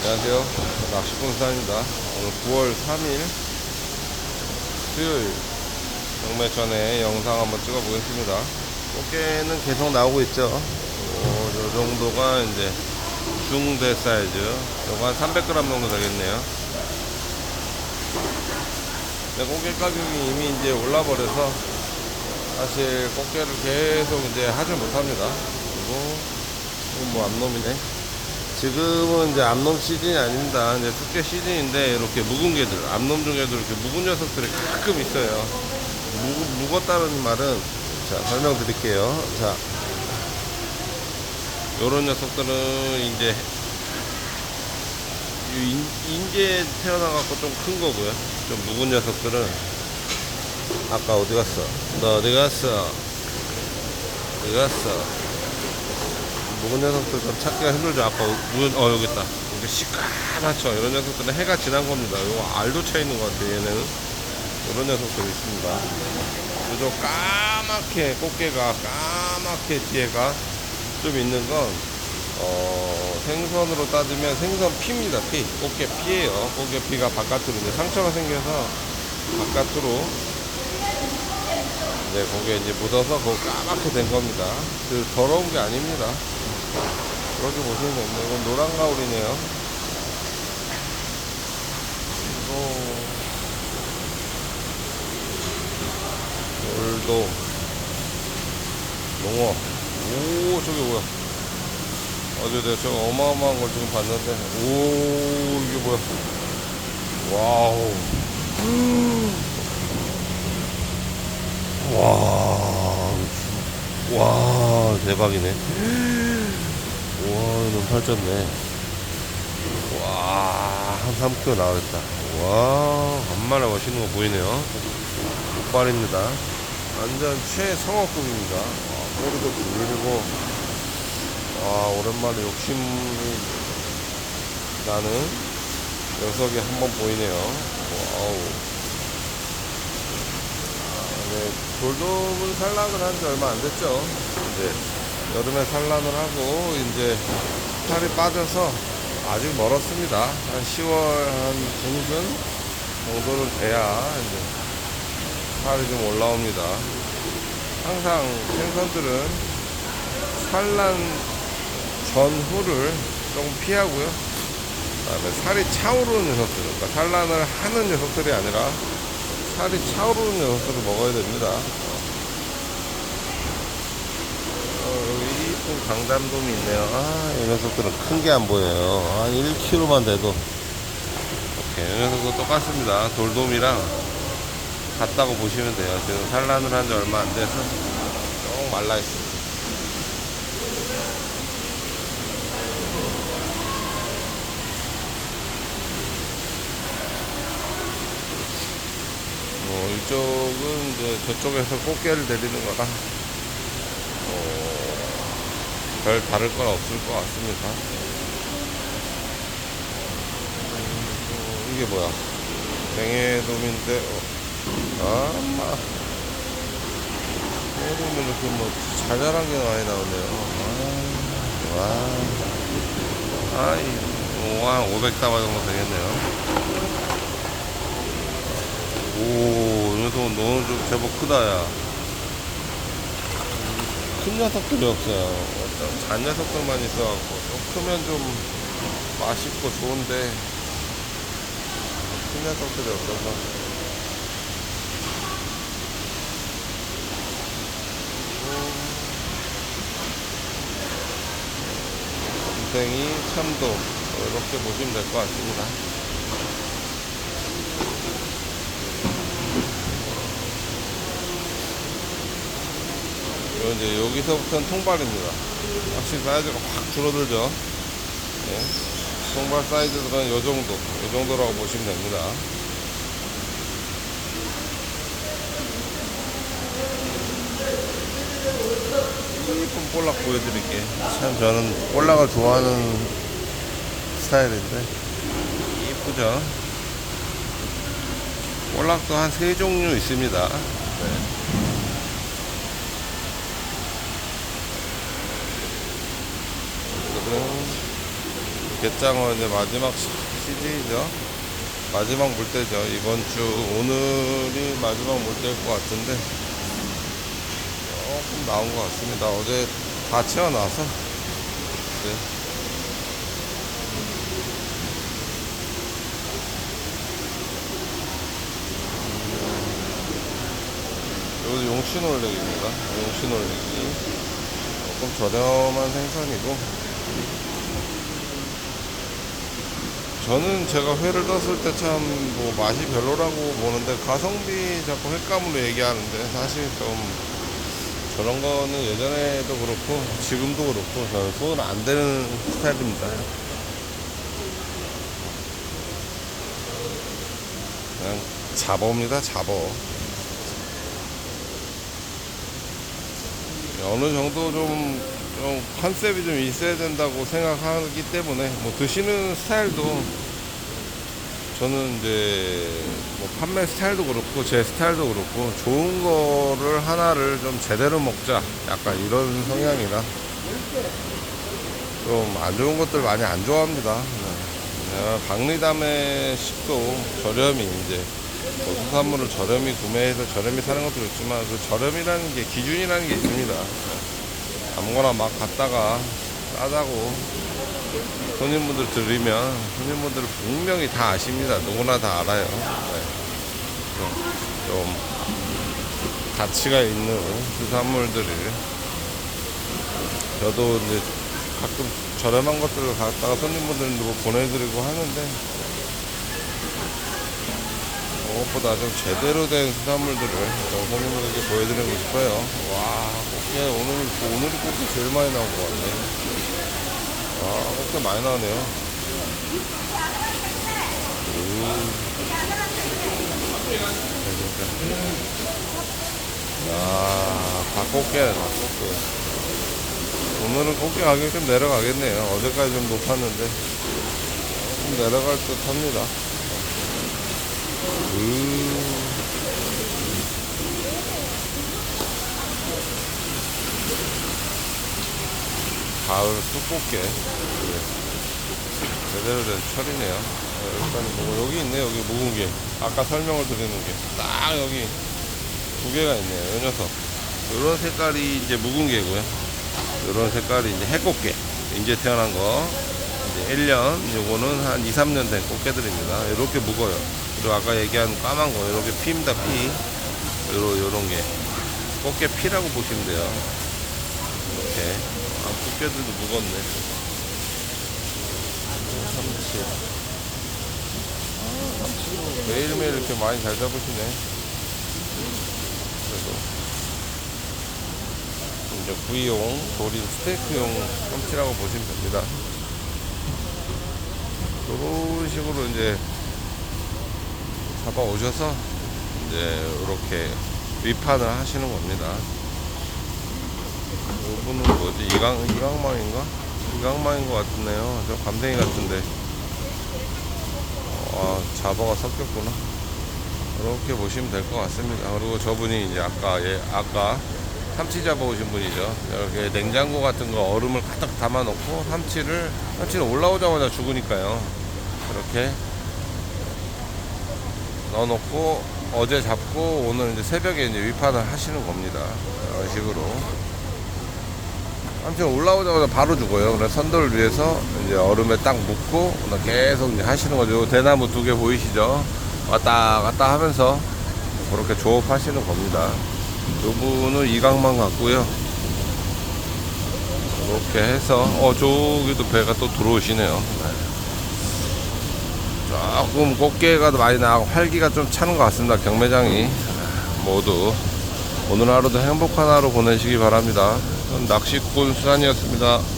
안녕하세요. 낚시꾼 수산입니다. 오늘 9월 3일 수요일 경매 전에 영상 한번 찍어 보겠습니다. 꽃게는 계속 나오고 있죠. 어, 요 정도가 이제 중대 사이즈. 요거 한 300g 정도 되겠네요. 근데 꽃게 가격이 이미 이제 올라버려서 사실 꽃게를 계속 이제 하질 못합니다. 그리고 이건 뭐 암놈이네. 지금은 이제 암놈 시즌이 아닙니다. 이제 축제 시즌인데 이렇게 묵은 개들, 암놈 중에도 이렇게 묵은 녀석들이 가끔 있어요. 묵, 묵었다는 말은 자 설명드릴게요. 자 요런 녀석들은 이제 이 인, 인제 태어나갖고 좀 큰 거고요. 좀 묵은 녀석들은 아까 어디 갔어? 너 어디 갔어? 어디 갔어? 묵은 녀석들 좀 찾기가 힘들죠. 아까 묵은, 어, 여기 있다. 이게 시까맣죠. 이런 녀석들은 해가 지난 겁니다. 이거 알도 차 있는 것 같아요. 얘는. 이런 녀석들이 있습니다. 그저 까맣게, 꽃게가 까맣게 뒤에가 좀 있는 건, 어, 생선으로 따지면 생선 피입니다. 피. 꽃게 피예요. 꽃게 피가 바깥으로 이제 상처가 생겨서 바깥으로 이제 거기에 이제 묻어서 그거 까맣게 된 겁니다. 그 더러운 게 아닙니다. 그렇게 보시면 됩니다. 이건 노란 가울이네요. 이거 돌도 농어. 오 저기 뭐야? 어제 내가 저 어마어마한 걸 지금 봤는데 오 이게 뭐야? 와우. 와, 와, 대박이네. 와, 너무 살쪘네. 와, 한 3kg 나오겠다. 와, 간만에 멋있는 거 보이네요. 족발입니다. 완전 최성어급입니다. 와, 꼬리도 굴리고, 와, 오랜만에 욕심이 나는 녀석이 한 번 보이네요. 와우. 네, 돌돔은 산란을 한 지 얼마 안 됐죠. 이제 여름에 산란을 하고 이제 살이 빠져서 아직 멀었습니다. 한 10월 한 중순 정도는 돼야 이제 살이 좀 올라옵니다. 항상 생선들은 산란 전후를 조금 피하고요. 그다음에 살이 차오르는 녀석들, 그러니까 산란을 하는 녀석들이 아니라 살이 차오르는 녀석들을 먹어야 됩니다. 어, 이쁜 강담돔이 있네요. 아, 이 녀석들은 큰 게 안 보여요. 한 1kg만 돼도. 이렇게. 이 녀석도 똑같습니다. 돌돔이랑 같다고 보시면 돼요. 지금 산란을 한 지 얼마 안 돼서 쭉 말라있습니다. 어, 이쪽은 이제 저쪽에서 꽃게를 내리는 거라 어, 별 다를 건 없을 것 같습니다. 음, 이게 뭐야? 뱅에돔인데, 어, 아, 뱅에돔이 이렇게 뭐 자잘한 게 많이 나오네요. 아, 와, 아이, 뭐, 한 500다바 정도 되겠네요. 오, 이 녀석 너는 좀 제법 크다, 야. 큰 녀석들이 없어요. 좀잔 녀석들만 있어갖고, 좀 크면 좀 맛있고 좋은데, 큰 녀석들이 없어서. 곰탱이, 참돔, 뭐 이렇게 보시면 될 것 같습니다. 그리고 이제 여기서부터는 통발입니다. 확실히 사이즈가 확 줄어들죠. 예. 통발 사이즈들은 요 정도, 요 정도라고 보시면 됩니다. 이쁜 볼락 보여드릴게. 참 저는 볼락을 좋아하는 스타일인데 이쁘죠. 볼락도 한 세 종류 있습니다. 네. 이거는 갯장어 이제 마지막 시- 시즌이죠. 마지막 물때죠. 이번 주 오늘이 마지막 물때일 것 같은데 조금 나온 것 같습니다. 어제 다 채워놔서 네. 여기 용신올렉입니다. 용신올렉이 조금 저렴한 생선이고 저는 제가 회를 떴을 때 참 뭐 맛이 별로라고 보는데 가성비 자꾸 횟감으로 얘기하는데 사실 좀 저런 거는 예전에도 그렇고 지금도 그렇고 저는 손은 안 되는 스타일입니다. 그냥 잡어입니다, 잡어. 어느 정도 좀, 좀 컨셉이 좀 있어야 된다고 생각하기 때문에 뭐 드시는 스타일도 저는 이제 뭐 판매 스타일도 그렇고 제 스타일도 그렇고 좋은 거를 하나를 좀 제대로 먹자 약간 이런 성향이라 좀 안 좋은 것들 많이 안 좋아합니다. 네. 네, 박리담의 식도 저렴이 이제 뭐 수산물을 저렴이 구매해서 저렴이 사는 것도 좋지만 그 저렴이라는 게 기준이라는 게 있습니다. 네. 아무거나 막 갔다가 싸다고 손님분들 들으면 손님분들은 분명히 다 아십니다. 누구나 다 알아요. 네. 좀, 좀 가치가 있는 수산물들을 저도 이제 가끔 저렴한 것들을 갖다가 손님분들도 뭐 보내드리고 하는데 무엇보다 좀 제대로 된 수산물들을 좀 손님분들께 보여드리고 싶어요. 와, 꽃게 오늘 오늘이 꽃게 제일 많이 나온 것 같네. 와, 꽃게 많이 나오네요. 야, 닭꽃게, 닭꽃게. 오늘은 꽃게 가격이 좀 내려가겠네요. 어제까지 좀 높았는데 좀 내려갈 듯 합니다. 음. 가을 쑥꽃게 예. 제대로 된 철이네요. 어, 일단 보고 여기 있네 여기 묵은 게 아까 설명을 드리는 게 딱 여기 두 개가 있네요. 이 녀석. 이런 색깔이 이제 묵은 게고요. 이런 색깔이 이제 해꽃게 이제 태어난 거 이제 1년 요거는 한 2, 3년 된 꽃게들입니다. 이렇게 묵어요. 그리고 아까 얘기한 까만 거 이렇게 피입니다 피. 요런 요런 게 꽃게 피라고 보시면 돼요. 이렇게 아 꽃게들도 묵었네. 참치. 아, 매일매일 이렇게 많이 잘 잡으시네. 그래도 이제 구이용, 조림, 스테이크용 참치라고 보시면 됩니다. 이런 식으로 이제 잡아 오셔서 이제 이렇게 위판을 하시는 겁니다. 이분은 뭐지? 이강, 이강망인가? 이강망인 것 같네요. 저 감생이 같은데. 아, 잡어가 섞였구나. 이렇게 보시면 될 것 같습니다. 그리고 저분이 이제 아까, 예, 아까 참치 잡아오신 분이죠. 이렇게 냉장고 같은 거 얼음을 가득 담아놓고 참치를, 참치는 올라오자마자 죽으니까요. 이렇게 넣어놓고 어제 잡고 오늘 이제 새벽에 이제 위판을 하시는 겁니다. 이런 식으로. 아무튼 올라오자마자 바로 죽어요. 그래서 선도를 위해서 이제 얼음에 딱 묻고 계속 이제 하시는 거죠. 대나무 두 개 보이시죠? 왔다 갔다 하면서 그렇게 조업하시는 겁니다. 요 분은 이강만 같고요. 이렇게 해서 어 저기도 배가 또 들어오시네요. 조금 꽃게가 많이 나고 활기가 좀 차는 것 같습니다. 경매장이 모두 오늘 하루도 행복한 하루 보내시기 바랍니다. 낚시꾼 수산이었습니다.